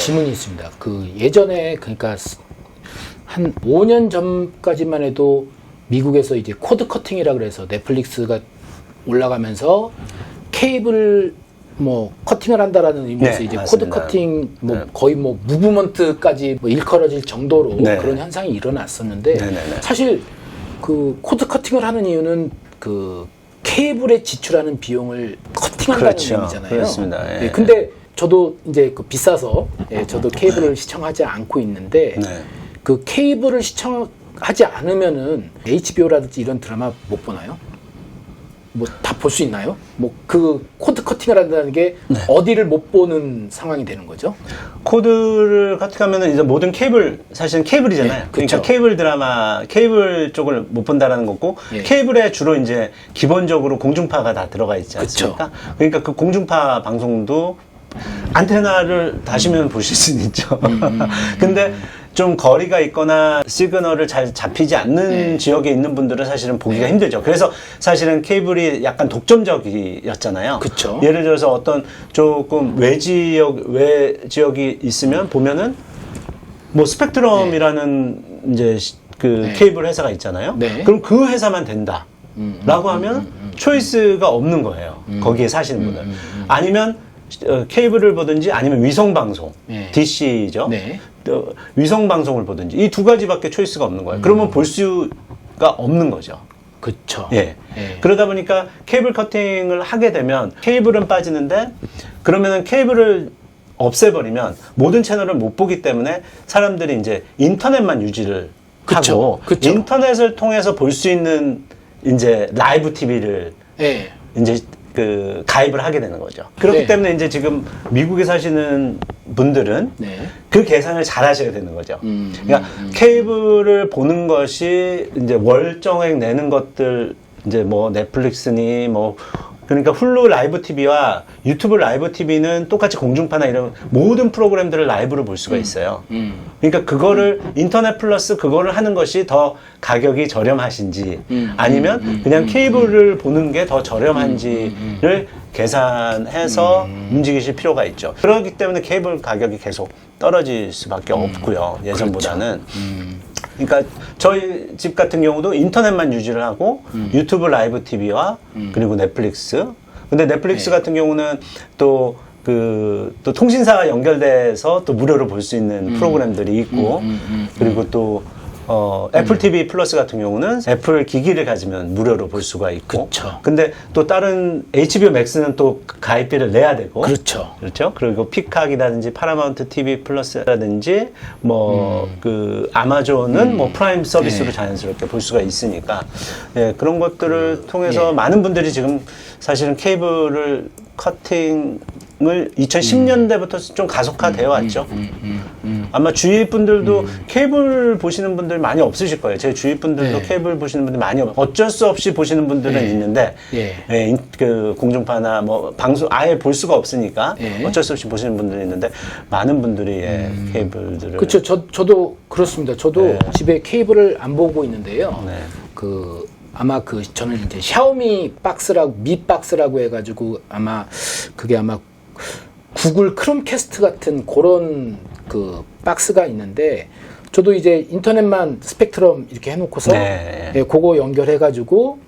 질문이 있습니다. 그 예전에 그러니까 한 5년 전까지만 해도 미국에서 이제 코드 커팅이라 그래서 넷플릭스가 올라가면서 케이블 뭐 커팅을 한다라는 의미에서 네, 이제 맞습니다. 코드 커팅 뭐 네. 거의 뭐 무브먼트까지 뭐 일컬어질 정도로 네. 그런 현상이 일어났었는데 네, 네, 네. 사실 그 코드 커팅을 하는 이유는 그 케이블에 지출하는 비용을 커팅한다는 그렇죠. 의미잖아요. 그렇습니다. 예. 근데 저도 이제 그 비싸서 예, 저도 케이블을 시청하지 않고 있는데 네. 그 케이블을 시청하지 않으면은 HBO라든지 이런 드라마 못 보나요? 뭐 다 볼 수 있나요? 뭐 그 코드 커팅을 한다는 게 네. 어디를 못 보는 상황이 되는 거죠? 코드를 카팅하면은 이제 모든 케이블 사실은 케이블이잖아요. 네, 그쵸. 그러니까 케이블 드라마 케이블 쪽을 못 본다라는 거고 예. 케이블에 주로 이제 기본적으로 공중파가 다 들어가 있지. 않습니까? 그러니까 그 공중파 방송도 안테나를 다시면 보실 수는 있죠. 음, 근데 좀 거리가 있거나 시그널을 잘 잡히지 않는 네. 지역에 있는 분들은 사실은 보기가 힘들죠. 그래서 사실은 케이블이 약간 독점적이었잖아요. 그쵸. 예를 들어서 어떤 조금 외 지역 외 지역이 있으면 보면은 뭐 스펙트럼이라는 이제 시- 그 네. 케이블 회사가 있잖아요. 네. 그럼 그 회사만 된다. 음, 라고 하면 초이스가 없는 거예요. 거기에 사시는 분은. 아니면 어, 케이블을 보든지 아니면 위성 방송, 네. DC죠. 네. 위성 방송을 보든지 이 두 가지밖에 초이스가 없는 거예요. 그러면 볼 수가 없는 거죠. 그쵸. 예. 예. 그러다 보니까 케이블 커팅을 하게 되면 케이블은 빠지는데 그러면은 케이블을 없애버리면 모든 채널을 못 보기 때문에 사람들이 이제 인터넷만 유지를 그쵸. 하고 그쵸. 인터넷을 통해서 볼 수 있는 이제 라이브 TV를 예. 이제 그 가입을 하게 되는 거죠. 그렇기 네. 때문에 이제 지금 미국에 사시는 분들은 네. 그 계산을 잘 하셔야 되는 거죠. 음, 그러니까 케이블을 보는 것이 이제 월정액 내는 것들 이제 뭐 넷플릭스니 뭐 그러니까 훌루 라이브 TV와 유튜브 라이브 TV는 똑같이 공중파나 이런 모든 프로그램들을 라이브로 볼 수가 있어요. 음. 그러니까 그거를 인터넷 플러스 그거를 하는 것이 더 가격이 저렴하신지 음, 아니면 그냥 케이블을 보는 게 더 저렴한지를 계산해서 움직이실 필요가 있죠. 그렇기 때문에 케이블 가격이 계속 떨어질 수밖에 없고요. 예전보다는. 그 러니까 저희 집 같은 경우도 인터넷만 유지를 하고 유튜브 라이브 TV와 그리고 넷플릭스. 근데 넷플릭스 같은 경우는 또 그, 또 통신사 연결돼서 또 무료로 볼 수 있는 프로그램들이 있고, 그리고 또, 어, 애플 TV 플러스 같은 경우는 애플 기기를 가지면 무료로 볼 수가 있고. 그쵸. 근데 또 다른 HBO 맥스는 또 가입비를 내야 되고. 그렇죠. 그렇죠. 그리고 피카이라든지 파라마운트 TV 플러스라든지 뭐 그 아마존은 뭐 프라임 서비스로 네. 자연스럽게 볼 수가 있으니까 예, 그런 것들을 통해서 많은 분들이 지금 사실은 케이블을 커팅 을 2010년대부터 좀 가속화되어 왔죠. 아마 주위 분들도 케이블 보시는 분들 많이 없으실 거예요. 제 주위 분들도 네. 케이블 보시는 분들 많이 없, 어쩔 수 없이 보시는 분들은 예. 있는데 예. 예, 인- 그 공중파나 뭐 방송 아예 볼 수가 없으니까 예. 어쩔 수 없이 보시는 분들이 있는데 많은 분들이 예, 케이블들을 그렇죠. 저 저도 그렇습니다. 저도 네. 집에 케이블을 안 보고 있는데요. 네. 그 아마 그 저는 이제 샤오미 박스라고 미 박스라고 해가지고 아마 그게 아마 구글 크롬캐스트 같은 그런 그 박스가 있는데 저도 이제 인터넷만 스펙트럼 이렇게 해놓고서 네. 예, 그거 연결해가지고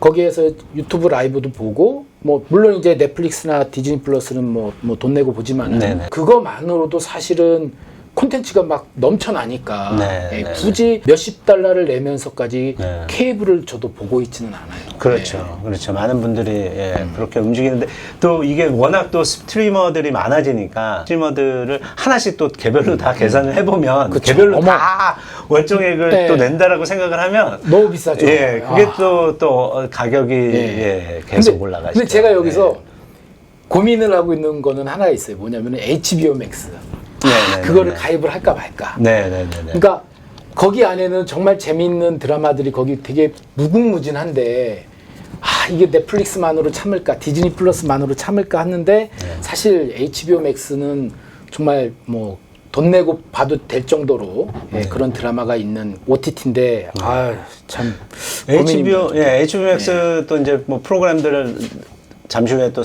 거기에서 유튜브 라이브도 보고 뭐 물론 이제 넷플릭스나 디즈니 플러스는 뭐 뭐 돈 내고 보지만은 네네. 그거만으로도 사실은 콘텐츠가 막 넘쳐나니까 네, 예, 네, 굳이 몇십 달러를 내면서까지 네. 케이블을 저도 보고 있지는 않아요. 그렇죠. 그렇죠. 많은 분들이 예, 음. 그렇게 움직이는데 또 이게 워낙 또 스트리머들이 많아지니까 스트리머들을 하나씩 또 개별로 다 계산을 해보면 음. 그쵸. 개별로 어머. 다 월정액을 네. 또 낸다라고 생각을 하면 너무 비싸죠. 예, 그게 아. 또, 또 가격이 예, 계속 근데, 올라가죠. 근데 제가 여기서 고민을 하고 있는 거는 하나 있어요. 뭐냐면 HBO Max. 네, 네, 네, 그거를 네. 가입을 할까 말까. 네, 네, 네, 네. 그러니까 거기 안에는 정말 재미있는 드라마들이 거기 되게 무궁무진한데 아 이게 넷플릭스만으로 참을까 디즈니 플러스만으로 참을까 했는데 네. 사실 HBO Max는 정말 뭐 돈 내고 봐도 될 정도로 예, 네. 그런 드라마가 있는 OTT인데 아참 HBO, 예, HBO Max 또 이제 뭐 프로그램들을 잠시 후에 또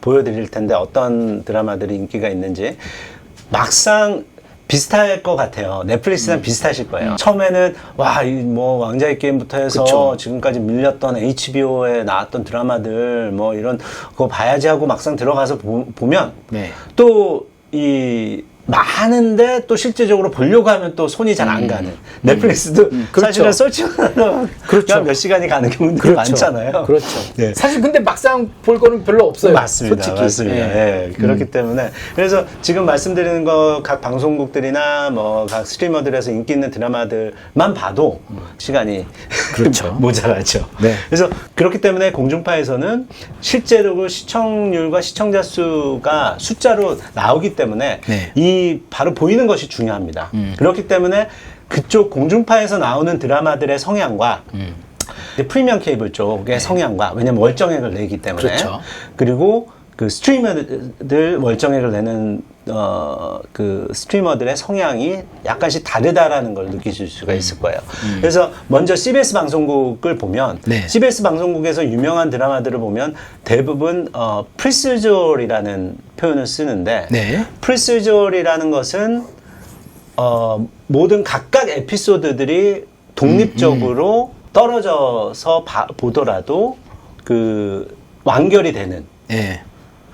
보여드릴 텐데 어떤 드라마들이 인기가 있는지 막상 비슷할 것 같아요. 넷플릭스랑 비슷하실 거예요. 처음에는 와, 이 뭐 왕자의 게임부터 해서 그쵸. 지금까지 밀렸던 HBO에 나왔던 드라마들 뭐 이런 그거 봐야지 하고 막상 들어가서 보, 면 네. 또이 많은데 또 실제적으로 보려고 하면 또 손이 잘 안 가는 넷플릭스도 그렇죠. 사실은 설치하면 그렇죠. 몇 시간이 가는 경우들이 많잖아요. 그렇죠. 네. 사실 근데 막상 볼 거는 별로 없어요. 맞습니다. 솔직히. 맞습니다. 예. 예, 그렇기 때문에 그래서 지금 말씀드리는 거 각 방송국들이나 뭐 각 스트리머들에서 인기 있는 드라마들만 봐도 시간이 그렇죠. 모자라죠. 네. 그래서 그렇기 때문에 공중파에서는 실제로 그 시청률과 시청자 수가 숫자로 나오기 때문에 네. 이 바로 보이는 것이 중요합니다. 음. 그렇기 때문에 그쪽 공중파에서 나오는 드라마들의 성향과 음. 프리미엄 케이블 쪽의 성향과 왜냐면 월정액을 내기 때문에 그렇죠. 그리고 그 스트리머들 월정액을 내는 어 그 스트리머들의 성향이 약간씩 다르다라는 걸 느끼실 수가 음. 있을 거예요. 그래서 먼저 CBS 방송국을 보면 네. CBS 방송국에서 유명한 드라마들을 보면 대부분 어 프리스졸이라는 표현을 쓰는데 네. 프리스졸이라는 것은 어, 모든 각각 에피소드들이 독립적으로 음, 떨어져서 봐- 보더라도 그 완결이 되는 예.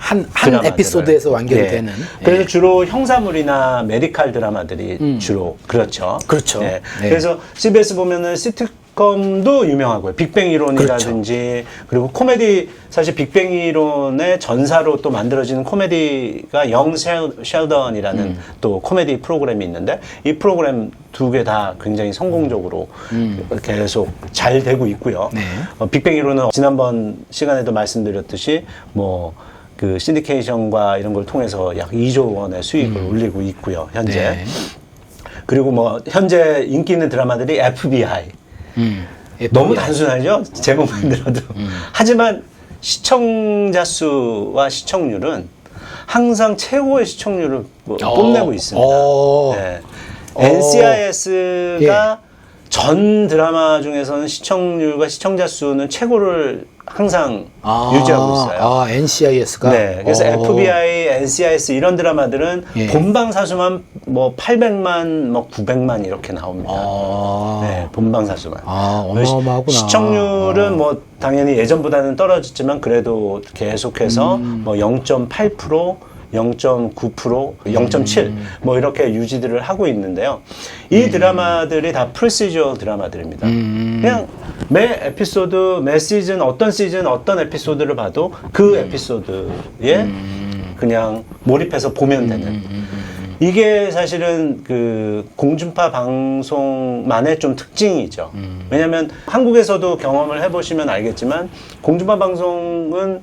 한, 한. 에피소드에서 완결이 예. 되는. 그래서 예. 주로 형사물이나 메디칼 드라마들이 음. 주로 그렇죠. 그렇죠. 예. 네. 그래서 CBS 보면은 시트콤도 유명하고요. 빅뱅 이론이라든지 그렇죠. 그리고 코미디 사실 빅뱅 이론의 전사로 또 만들어지는 코미디가 영 셸- 셸던이라는 음. 또 코미디 프로그램이 있는데 이 프로그램 두 개 다 굉장히 성공적으로 계속 잘 되고 있고요. 음. 네. 어, 빅뱅 이론은 지난번 시간에도 말씀드렸듯이 뭐 그 신디케이션과 이런 걸 통해서 약 2조 원의 수익을 올리고 있고요. 현재. 음. 네. 그리고 뭐 현재 인기 있는 드라마들이 FBI. 음. 너무. 단순하죠? 제목만 들어도. 하지만 시청자 수와 시청률은 항상 최고의 시청률을 뭐 어. 뽐내고 있습니다. 어. 네. 어. NCIS가 전 드라마 중에서는 시청률과 시청자 수는 최고를 항상 아, 유지하고 있어요. 아, NCIS가. 네, 그래서 어. FBI, NCIS 이런 드라마들은 예. 본방 사수만 뭐 800만, 뭐 900만 이렇게 나옵니다. 아. 네, 본방 사수만. 아, 어마어마하구나. 시청률은 뭐 당연히 예전보다는 떨어졌지만 그래도 계속해서 음. 뭐 0.8%, 0.9%, 0.7, 뭐 이렇게 유지들을 하고 있는데요. 이 드라마들이 다 프로시저 드라마들입니다. 음. 그냥 매 에피소드, 매 시즌, 어떤 시즌, 어떤 에피소드를 봐도 그 음. 에피소드에 그냥 몰입해서 보면 되는. 음, 이게 사실은 그 공중파 방송만의 좀 특징이죠. 음. 왜냐하면 한국에서도 경험을 해보시면 알겠지만 공중파 방송은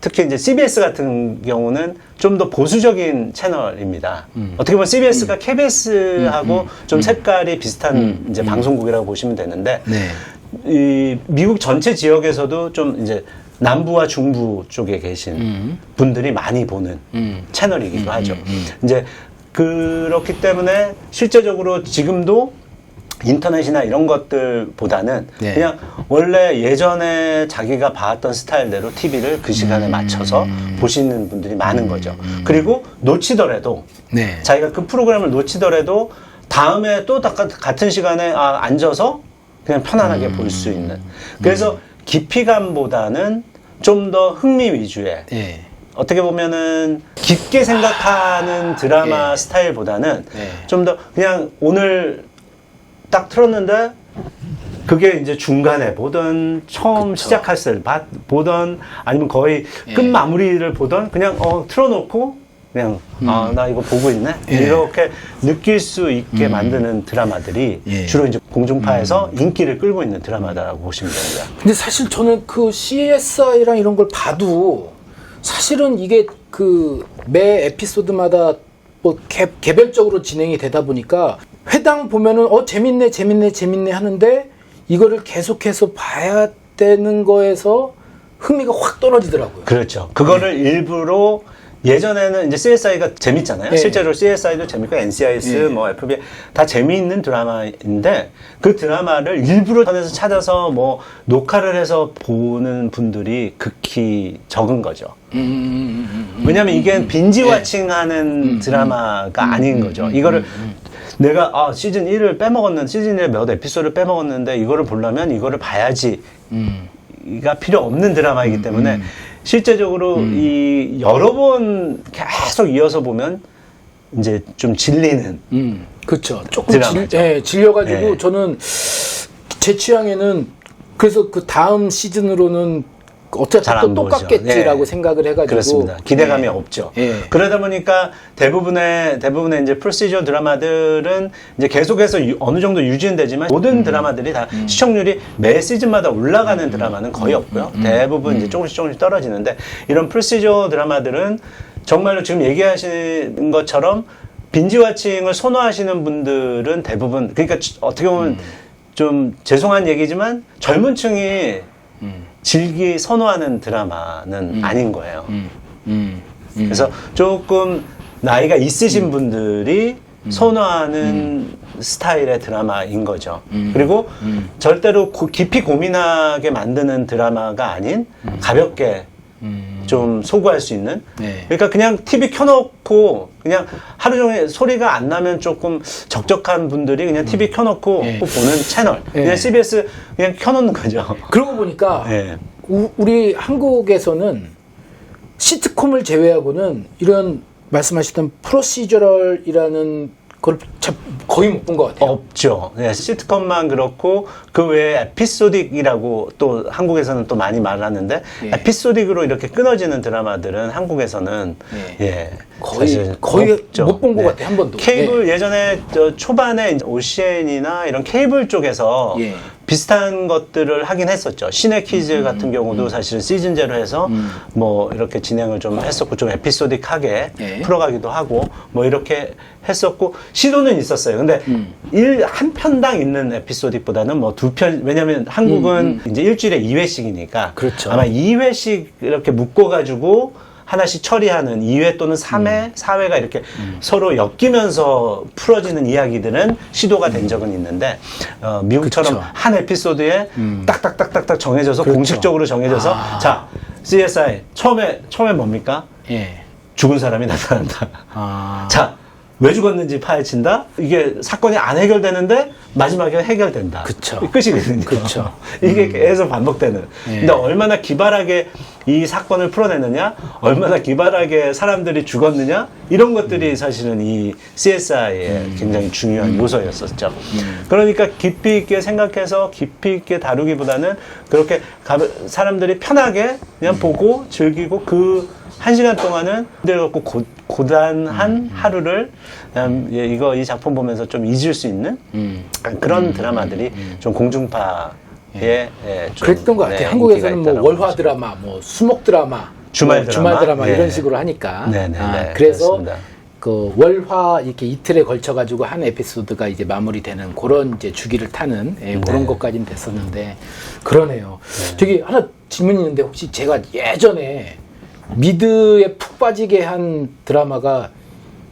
특히 이제 CBS 같은 경우는 좀 더 보수적인 채널입니다. 음. 어떻게 보면 CBS가 KBS하고 좀 색깔이 비슷한 이제 방송국이라고 보시면 되는데 네. 이 미국 전체 지역에서도 좀 이제 남부와 중부 쪽에 계신 분들이 많이 보는 음. 채널이기도 하죠. 이제 그렇기 때문에 실제적으로 지금도 인터넷이나 이런 것들보다는 네. 그냥 원래 예전에 자기가 봐왔던 스타일대로 TV를 그 시간에 맞춰서 보시는 분들이 많은 거죠. 그리고 놓치더라도 네. 자기가 그 프로그램을 놓치더라도 다음에 또 다- 같은 시간에 아, 앉아서 그냥 편안하게 볼 수 있는. 그래서 깊이감보다는 좀 더 흥미 위주의 네. 어떻게 보면은 깊게 생각하는 드라마 예. 스타일보다는 네. 좀더 그냥 오늘 딱 틀었는데 그게 이제 중간에 보던 처음 시작했을 때 보던 아니면 거의 예. 끝 마무리를 보던 그냥 어 틀어놓고 그냥 아 나 이거 보고 있네 음. 예. 음. 이렇게 느낄 수 있게 만드는 드라마들이 예. 주로 이제 공중파에서 인기를 끌고 있는 드라마다라고 보시면 됩니다. 근데 사실 저는 그 CSI랑 이런 걸 봐도 사실은 이게 그 매 에피소드마다 뭐 개, 개별적으로 진행이 되다 보니까 회당 보면은 어 재밌네 재밌네 재밌네 하는데 이거를 계속해서 봐야 되는 거에서 흥미가 확 떨어지더라고요. 그렇죠. 그거를 일부러 예전에는 이제 CSI가 재밌잖아요. 네. 실제로 CSI도 재밌고 NCIS, 네. 뭐 FBI 다 재미있는 드라마인데 그 드라마를 일부러 전에서 찾아서 뭐 녹화를 해서 보는 분들이 극히 적은 거죠. 음, 음, 음, 음. 왜냐면 이게 빈지 네. 와칭하는 드라마가 아닌 거죠. 이거를 내가 아 시즌 1을 빼먹었는 시즌 1의 몇 에피소드를 빼먹었는데 이거를 보려면 이거를 봐야지. 음. 가 필요 없는 드라마이기 때문에 실제적으로 이 여러 번 계속 이어서 보면 이제 좀 질리는 음, 그렇죠. 조금. 질, 예, 질려가지고 예. 저는 제 취향에는 그래서 그 다음 시즌으로는 어차피 잘안 또 보죠. 똑같겠지라고 예. 생각을 해가지고 그렇습니다. 기대감이 예. 없죠. 예. 그러다 보니까 대부분의 대부분의 이제 프로시저 드라마들은 이제 계속해서 유- 어느 정도 유지는 되지만 모든 음. 드라마들이 다 시청률이 매 시즌마다 올라가는 드라마는 거의 없고요. 음. 대부분 이제 조금씩 조금씩 떨어지는데 이런 프로시저 드라마들은 정말로 지금 얘기하시는 것처럼 빈지 와칭을 선호하시는 분들은 대부분 그러니까 어떻게 보면 음. 좀 죄송한 얘기지만 젊은 층이 즐기 선호하는 드라마는 아닌 거예요. 음, 음, 음. 그래서 조금 나이가 있으신 분들이 선호하는 스타일의 드라마인 거죠. 그리고 절대로 고- 깊이 고민하게 만드는 드라마가 아닌 가볍게 좀 소구할 수 있는. 네. 그러니까 그냥 TV 켜놓고 그냥 하루 종일 소리가 안 나면 조금 적적한 분들이 그냥 TV 켜놓고 네. 보는 채널. 네. 그냥 CBS 그냥 켜놓는 거죠. 그러고 보니까 예. 우, 우리 한국에서는 시트콤을 제외하고는 이런 말씀하셨던 프로시저럴이라는 걸참 거의 못 본 것 같아요. 없죠. 네, 시트콤만 그렇고 그 외에 에피소딕이라고 또 한국에서는 또 많이 말하는데 예. 에피소딕으로 이렇게 끊어지는 드라마들은 한국에서는 예. 예, 거의- 거의 없죠. 못본 것 같아요, 한 번도. 케이블 예 전에 저 초반에 OCN이나 이런 케이블 쪽에서 예. 비슷한 것들을 하긴 했었죠. 신의 음, 퀴즈 같은 경우도 사실 시즌제로 해서 뭐 이렇게 진행을 좀 했었고 좀 에피소딕하게 예. 풀어가기도 하고 뭐 이렇게 했었고 시도는 있었어요. 근데 음. 일한 편당 있는 에피소딕보다는 뭐 두 편 왜냐면 한국은 이제 일주일에 2회씩이니까 음, 그렇죠. 아마 2회씩 이렇게 묶어 가지고 하나씩 처리하는 2회 또는 3회, 음. 4회가 이렇게 서로 엮이면서 풀어지는 이야기들은 시도가 된 적은 있는데 어, 미국처럼 그렇죠. 한 에피소드에 딱딱딱딱딱 정해져서 그렇죠. 공식적으로 정해져서 아. 자 CSI 처음에 처음에 뭡니까 예. 죽은 사람이 나타난다. 아. 자, 왜 죽었는지 파헤친다? 이게 사건이 안 해결되는데 마지막에 해결된다. 그쵸. 끝이거든요. 그쵸. 이게 계속 반복되는. 예. 근데 얼마나 기발하게 이 사건을 풀어내느냐, 얼마나 기발하게 사람들이 죽었느냐, 이런 것들이 사실은 이 CSI의 굉장히 중요한 요소였었죠. 그러니까 깊이 있게 생각해서 깊이 있게 다루기보다는 그렇게 가- 사람들이 편하게 그냥 보고 즐기고 그 한 시간 동안은 힘들고 고, 고단한 하루를 그냥 예, 이거 이 작품 보면서 좀 잊을 수 있는 음. 그런 드라마들이 좀 공중파에 예, 좀, 그랬던 것 같아요. 네, 한국에서는 인기가 뭐 있다라고 월화 보죠. 드라마, 뭐 수목 드라마, 주말 뭐 주말 드라마? 드라마 네. 이런 식으로 하니까. 네, 네, 아, 네. 그래서 그렇습니다. 그 월화 이렇게 이틀에 걸쳐 가지고 한 에피소드가 이제 마무리되는 그런 이제 주기를 타는 예, 그런 네. 것까지는 됐었는데 그러네요. 저기 하나 질문 이 있는데 혹시 제가 예전에 미드에 푹 빠지게 한 드라마가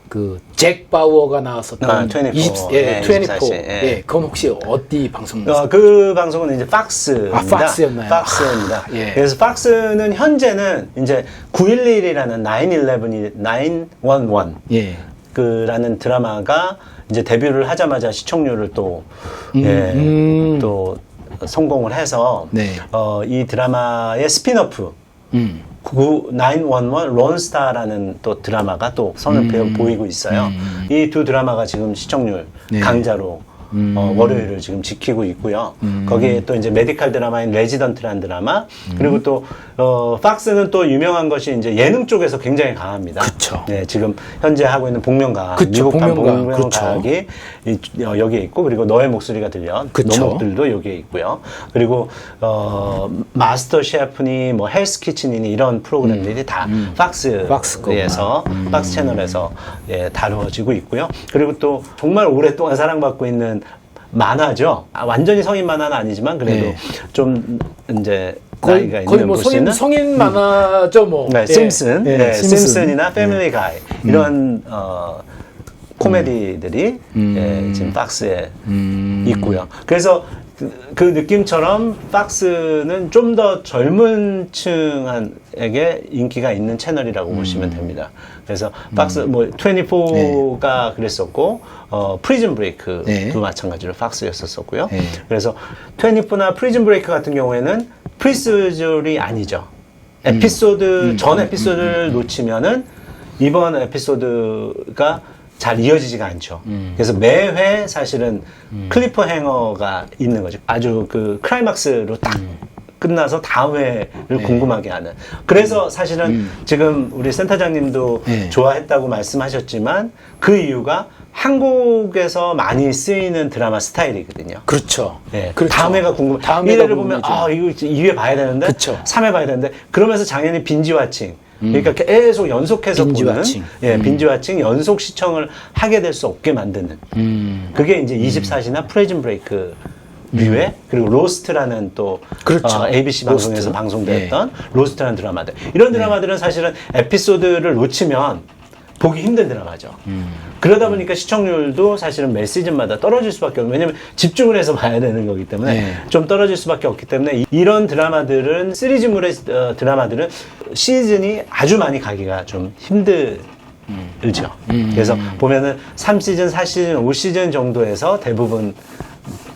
그 잭 바우어가 나왔었던 아, 24. 20, 예, 예, 24. 24시, 예. 예, 그건 혹시 어디 방송 어, 그 방송은 이제 박스입니다. 아, 박스였나요? 박스입니다. 아, 예. 그래서 박스는 현재는 이제 911이라는 911이 911 예. 그라는 드라마가 이제 데뷔를 하자마자 시청률을 또, 음, 예, 음. 또 성공을 해서 네. 어, 이 드라마의 스피너프 음. 911 론스타라는 또 드라마가 또 선을 음. 보이고 있어요. 음. 이두 드라마가 지금 시청률 네. 강자로 음. 어, 월요일을 지금 지키고 있고요. 음. 거기에 또 이제 메디칼 드라마인 레지던트라는 드라마 음. 그리고 또 어, 팍스는 또 유명한 것이 이제 예능 쪽에서 굉장히 강합니다. 그쵸. 네, 지금 현재 하고 있는 복면가 미국판 복면가. 복면가학이 이- 어, 여기에 있고 그리고 너의 목소리가 들려 그쵸. 노목들도 여기에 있고요. 그리고 어, 마스터 셰프니 뭐 헬스 키친이니 이런 프로그램들이 다 팍스 팍스에서 거구나. 팍스 채널에서 예, 다루어지고 있고요. 그리고 또 정말 오랫동안 사랑받고 있는 만화죠. 아, 완전히 성인 만화는 아니지만 그래도 네. 좀 이제 거의, 나이가 거의 있는 뭐 성인, 보시는 성인 만화죠 뭐. 네, 예. 심슨, 예, 네, 심슨. 심슨이나 패밀리 가이 이런 어, 코미디들이 음. 예, 지금 박스에 있고요. 그래서 그, 그 느낌처럼 박스는 좀 더 젊은 층에게 인기가 있는 채널이라고 음. 보시면 됩니다. 그래서 박스 뭐 24가 그랬었고 어 프리즌 브레이크도 네. 마찬가지로 박스였었었고요. 네. 그래서 24나 프리즌 브레이크 같은 경우에는 프리스졸이 아니죠. 에피소드 전 에피소드를 놓치면은 이번 에피소드가 잘 이어지지가 않죠. 그래서 매회 사실은 클리퍼 행어가 있는 거죠. 아주 그 클라이막스로 딱 끝나서 다음 회를 궁금하게 하는. 그래서 사실은 지금 우리 센터장님도 네. 좋아했다고 말씀하셨지만 그 이유가 한국에서 많이 쓰이는 드라마 스타일이거든요. 그렇죠. 네. 그렇죠. 다음 회가 궁금. 다음 1회를 회가 보면 궁금해져. 아 이거 2회 봐야 되는데, 그쵸. 3회 봐야 되는데 그러면서 당연히 빈지 와칭. 그러니까 계속 연속해서 빈지 보는 와칭. 예, 빈지 와칭 연속 시청을 하게 될 수 없게 만드는. 음. 그게 이제 24시나 프레즌 브레이크 류의 그리고 로스트라는 또 그렇죠. 어, ABC 방송에서 로스트. 예. 방송됐던 로스트라는 드라마들. 이런 드라마들은 사실은 에피소드를 놓치면 보기 힘든 드라마죠. 음. 그러다 보니까 시청률도 사실은 매 시즌마다 떨어질 수밖에 없는 왜냐면 집중을 해서 봐야 되는 거기 때문에 네. 좀 떨어질 수밖에 없기 때문에 이- 이런 드라마들은 시리즈물의 어, 드라마들은 시즌이 아주 많이 가기가 좀 힘들죠. 그래서 보면은 3시즌, 4시즌, 5시즌 정도에서 대부분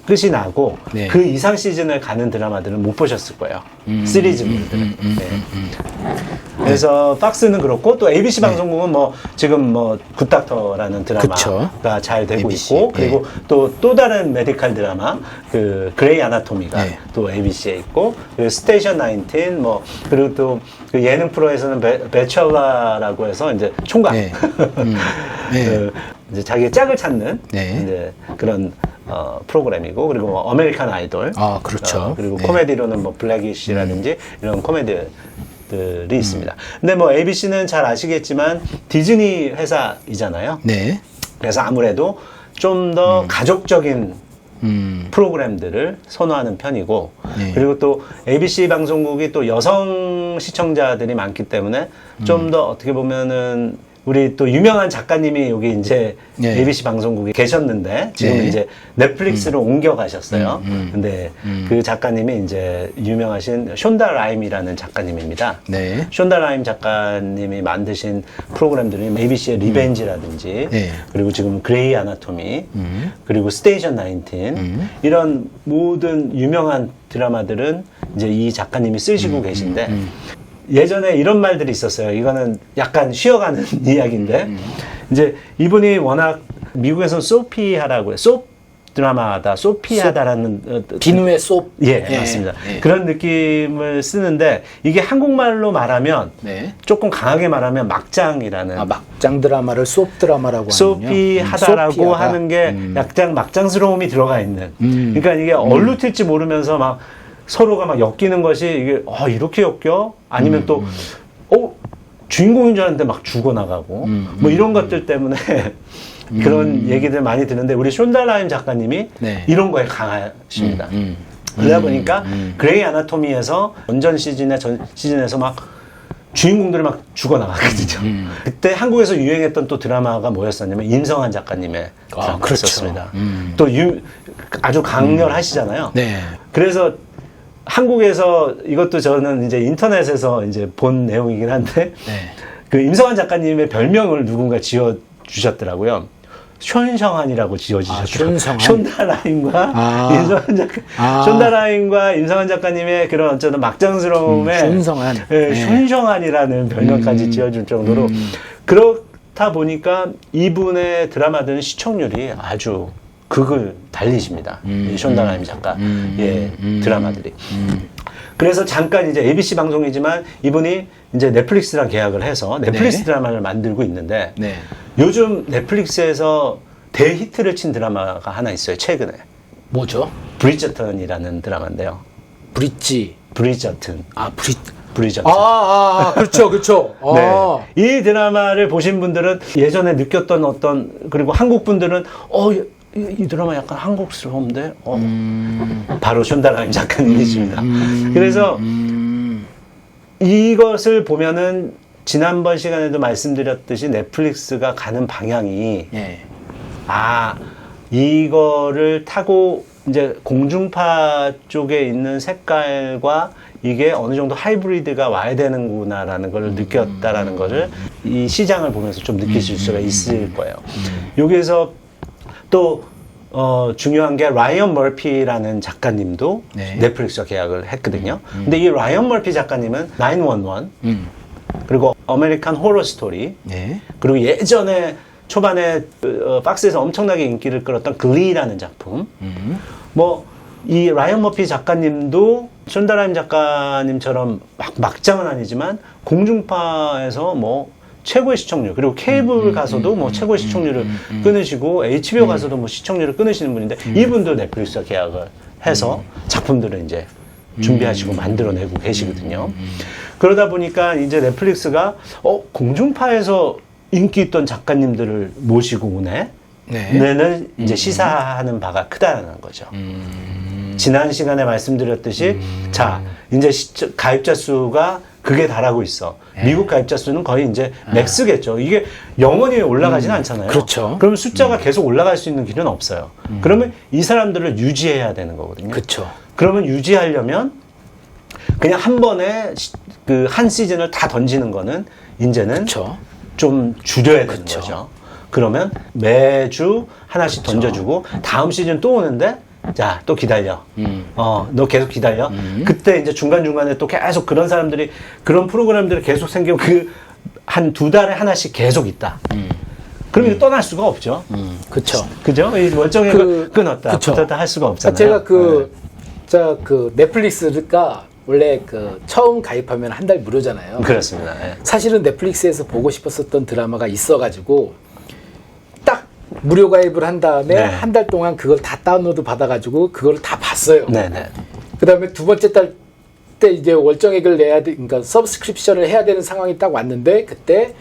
끝이 나고 네. 그 이상 시즌을 가는 드라마들은 못 보셨을 거예요. 시리즈물들은. 네. 그래서 박스는 그렇고 또 ABC 방송국은 뭐 지금 뭐 굿닥터라는 드라마가 그쵸. 잘 되고 ABC, 있고 그리고 또또 다른 메디칼 드라마 그 그레이 아나토미가 네. 또 ABC에 있고 그리고 스테이션 19 뭐 그리고 또 그 예능 프로에서는 베, 베첼라라고 해서 이제 총각 네. 음. 네. 그 이제 자기의 짝을 찾는 네. 이제 그런 어, 프로그램이고 그리고 뭐 아메리칸 아이돌 아, 그렇죠. 어, 그리고 네. 음. 코미디로는 뭐 블랙이시라든지 이런 코미디 들이 있습니다. 근데 뭐 ABC는 잘 아시겠지만 디즈니 회사이잖아요. 네. 그래서 아무래도 좀 더 가족적인 음. 프로그램들을 선호하는 편이고 네. 그리고 또 ABC 방송국이 또 여성 시청자들이 많기 때문에 음. 좀더 어떻게 보면은 우리 또 유명한 작가님이 여기 이제 네. ABC 방송국에 계셨는데 지금 네. 이제 넷플릭스로 옮겨 가셨어요. 음, 음. 근데 그 작가님이 이제 유명하신 션다 라임이라는 작가님입니다. 네. 션다 라임 작가님이 만드신 프로그램들이 ABC의 리벤지라든지 네. 그리고 지금 그레이 아나토미 음. 그리고 스테이션 19 이런 모든 유명한 드라마들은 이제 이 작가님이 음, 쓰시고 계신데 예전에 이런 말들이 있었어요. 이거는 약간 쉬어가는 이야기인데 음. 이제 이분이 워낙 미국에서는 소피하라고 해요. 소 드라마다 소피하다라는 어, 비누의 쏙. 예, 맞습니다. 예. 그런 느낌을 쓰는데 이게 한국말로 말하면 네. 조금 강하게 말하면 막장이라는 아, 막장 드라마를 쏙 드라마라고 하는군요. 소피하다라고 음, 소피하다. 하는 게 음. 약간 막장스러움이 들어가 있는. 음. 그러니까 이게 얼로 튈지 모르면서 막 서로가 막 엮이는 것이 이게 아 이렇게 엮여? 아니면 음, 또 어? 주인공인 줄 알았는데 막 죽어나가고 음, 뭐 이런 것들 때문에 그런 얘기들 많이 듣는데 우리 션달라임 작가님이 네. 이런 거에 강하십니다. 음. 그러다 보니까 그레이 아나토미에서 원전 시즌에 전 시즌에서 막 주인공들이 막 죽어나가거든요. 음, 그때 한국에서 유행했던 또 드라마가 뭐였었냐면 임성한 작가님의 아. 그렇죠. 음. 또 유, 아주 강렬하시잖아요. 네. 그래서 한국에서 이것도 저는 이제 인터넷에서 이제 본 내용이긴 한데 네. 그 임성한 작가님의 별명을 누군가 지어 주셨더라고요. 션성한이라고 지어주셨어요. 아. 션다라인과 아. 임성한 작가, 아. 션다라인과 임성한 작가님의 그런 어쩌면 막장스러움에 음, 션성한. 예, 네. 션성한이라는 별명까지 음. 지어줄 정도로 음. 그렇다 보니까 이분의 드라마들은 시청률이 아주 극을 달리십니다. 음, 이 션다라임 작가 음, 의 음, 드라마들이. 음. 그래서 잠깐 이제 ABC 방송이지만 이분이 이제 넷플릭스랑 계약을 해서 넷플릭스 네. 드라마를 만들고 있는데 네. 요즘 넷플릭스에서 대히트를 친 드라마가 하나 있어요. 최근에 뭐죠? 브리저턴이라는 드라마인데요. 브릿지. 브리저튼, 아, 브릿. 브리저튼. 아, 아, 아, 그렇죠, 그렇죠. 아. 네. 이 드라마를 보신 분들은 예전에 느꼈던 어떤 그리고 한국 분들은 어. 이, 이 드라마 약간 한국스러운데 어. 음. 바로 션다라임 작가님이십니다. 음. 그래서 이것을 보면은 지난번 시간에도 말씀드렸듯이 넷플릭스가 가는 방향이 예. 아 이거를 타고 이제 공중파 쪽에 있는 색깔과 이게 어느 정도 하이브리드가 와야 되는구나라는 걸 느꼈다라는 거를 이 시장을 보면서 좀 느끼실 수가 있을 거예요. 여기에서 또 어, 중요한 게 라이언 머피라는 작가님도 네. 넷플릭스와 계약을 했거든요. 근데 이 라이언 머피 작가님은 911 음. 그리고 아메리칸 호러 스토리 네. 그리고 예전에 초반에 어, 박스에서 엄청나게 인기를 끌었던 글리라는 작품. 음. 뭐이 라이언 머피 작가님도 션다라임 작가님처럼 막 막장은 아니지만 공중파에서 뭐 최고의 시청률 그리고 케이블 가서도 뭐 최고의 시청률을 끊으시고 HBO 가서도 뭐 시청률을 끊으시는 분인데 이분도 넷플릭스와 계약을 해서 작품들을 이제 준비하시고 만들어내고 계시거든요. 그러다 보니까 이제 넷플릭스가 어 공중파에서 인기 있던 작가님들을 모시고 오네. 네. 내는 이제 시사하는 바가 크다는 거죠. 지난 시간에 말씀드렸듯이 자 이제 시- 가입자 수가 극에 달하고 있어. 미국 가입자 수는 거의 이제 맥스겠죠. 이게 영원히 올라가진 않잖아요. 그렇죠. 그러면 숫자가 계속 올라갈 수 있는 길은 없어요. 그러면 이 사람들을 유지해야 되는 거거든요. 그렇죠. 그러면 유지하려면 그냥 한 번에 그 한 시즌을 다 던지는 거는 이제는 그렇죠. 좀 줄여야 되는 그쵸. 거죠. 그러면 매주 하나씩 던져주고 다음 시즌 또 오는데 자 또 기다려. 음. 어, 너 계속 기다려. 그때 이제 중간 중간에 또 계속 그런 사람들이 그런 프로그램들이 계속 생기고 그 한 두 달에 하나씩 계속 있다. 그럼 이거 떠날 수가 없죠. 음. 그렇죠. 그죠? 이 월정액을 그- 끊었다, 그쵸. 붙었다 할 수가 없잖아요. 제가 그, 네. 자, 그 넷플릭스가 원래 그 처음 가입하면 한 달 무료잖아요. 그렇습니다. 예. 사실은 넷플릭스에서 보고 싶었었던 드라마가 있어가지고 딱 무료 가입을 한 다음에 네. 한달 동안 그걸 다 다운로드 받아가지고 그걸 다 봤어요. 네네. 그 다음에 두 번째 달 때 이제 월정액을 내야 돼, 그러니까 서브스크립션을 해야 되는 상황이 딱 왔는데 그때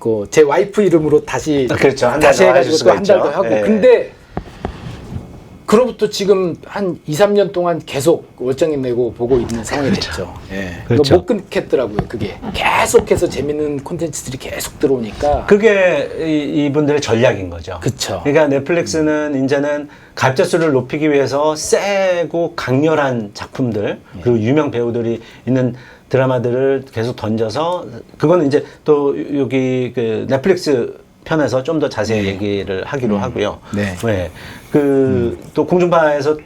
그 제 와이프 이름으로 다시 아, 그렇죠. 한달 다시 더 해가지고 또 한 달 더. 하고 예. 근데 그로부터 지금 한 2, 3년 동안 계속 월정액 내고 보고 있는 상황이 됐죠. 예. 그렇죠. 못 끊겠더라고요. 그게 계속해서 재밌는 콘텐츠들이 계속 들어오니까. 그게 이, 이분들의 전략인 거죠. 그쵸. 그러니까 넷플릭스는 이제는 가입자 수를 높이기 위해서 세고 강렬한 작품들 그리고 유명 배우들이 있는 드라마들을 계속 던져서 그거는 이제 또 여기 그 넷플릭스 편에서 좀 더 자세히 얘기를 하기로 하고요. 네. 왜? 그, 또 공중파에서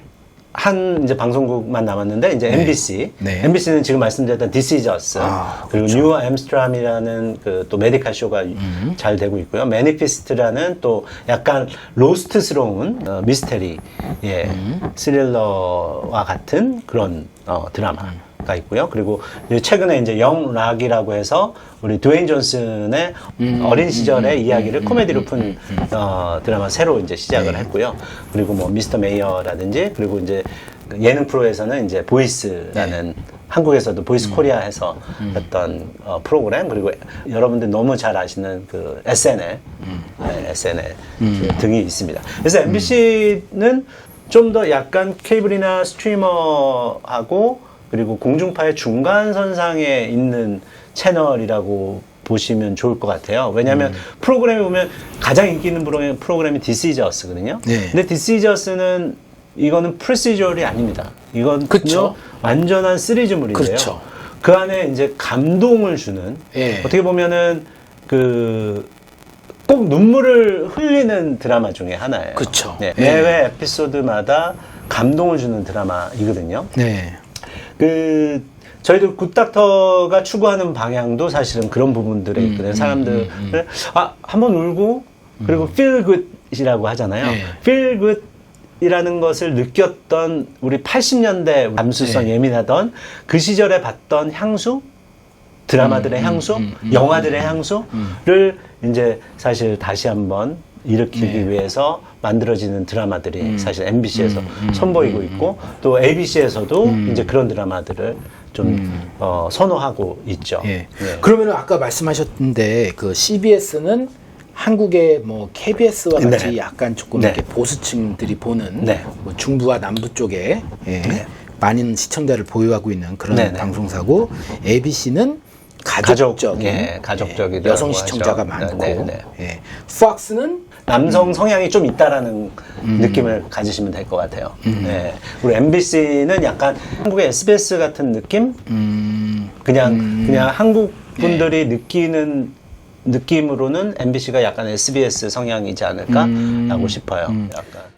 한 이제 방송국만 남았는데 이제 MBC. 네. MBC는 지금 말씀드렸던 Us. 아, 그리고 뉴 엠스트람이라는 그 또 메디컬 쇼가 음. 잘 되고 있고요. 매니피스트라는 또 약간 로스트스러운 어, 미스테리, 예, 음. 스릴러와 같은 그런 어, 드라마 가 있고요. 그리고 이제 최근에 이제 영락이라고 해서 우리 드웨인 존슨의 음. 어린 시절의 이야기를 코미디로 푼 어, 드라마 새로 이제 시작을 네. 했고요. 그리고 뭐 미스터 메이어라든지 그리고 이제 그 예능 프로에서는 이제 보이스라는 네. 한국에서도 보이스 음. 코리아에서 했던 어, 프로그램 그리고 여러분들 너무 잘 아시는 그 SNL, 음. 네, SNL 등이 있습니다. 그래서 MBC는 좀 더 약간 케이블이나 스트리머하고 그리고 공중파의 중간선상에 있는 채널이라고 보시면 좋을 것 같아요. 왜냐하면 음. 프로그램에 보면 가장 인기 있는 프로그램, 프로그램이 Us거든요. 네. 근데 Us는 이거는 프로시저럴이 아닙니다. 이건 그쵸. 완전한 시리즈물인데요. 그렇죠. 그 안에 이제 감동을 주는 예. 어떻게 보면은 그 꼭 눈물을 흘리는 드라마 중에 하나예요. 그쵸. 네, 예. 매회 에피소드마다 감동을 주는 드라마이거든요. 네. 그 저희도 굿닥터가 추구하는 방향도 사실은 그런 부분들에 음, 있거든요. 사람들 을 아 한번 울고 그리고 feel good이라고 하잖아요. 네. feel good이라는 것을 느꼈던 우리 80년대 감수성 네. 예민하던 그 시절에 봤던 향수 드라마들의 음, 향수, 영화들의 향수를 이제 사실 다시 한번 일으키기 네. 위해서 만들어지는 드라마들이 음. 사실 MBC에서 선보이고 있고 또 ABC에서도 이제 그런 드라마들을 좀 어, 선호하고 있죠. 예. 예. 그러면 아까 말씀하셨는데 그 CBS는 한국의 뭐 KBS와 같이 네. 약간 조금 네. 이렇게 보수층들이 보는 네. 뭐 중부와 남부 쪽에 예. 많은 시청자를 보유하고 있는 그런 네네. 방송사고 ABC는 가족, 가족적인 예, 여성. 시청자가 많고 네, 네. 예. Fox는 남성 성향이 좀 있다라는 음. 느낌을 가지시면 될 것 같아요. 네. 그리고 MBC는 약간 한국의 SBS 같은 느낌? 음, 그냥 그냥 한국 분들이 느끼는 느낌으로는 MBC가 약간 SBS 성향이지 않을까라고 싶어요. 약간.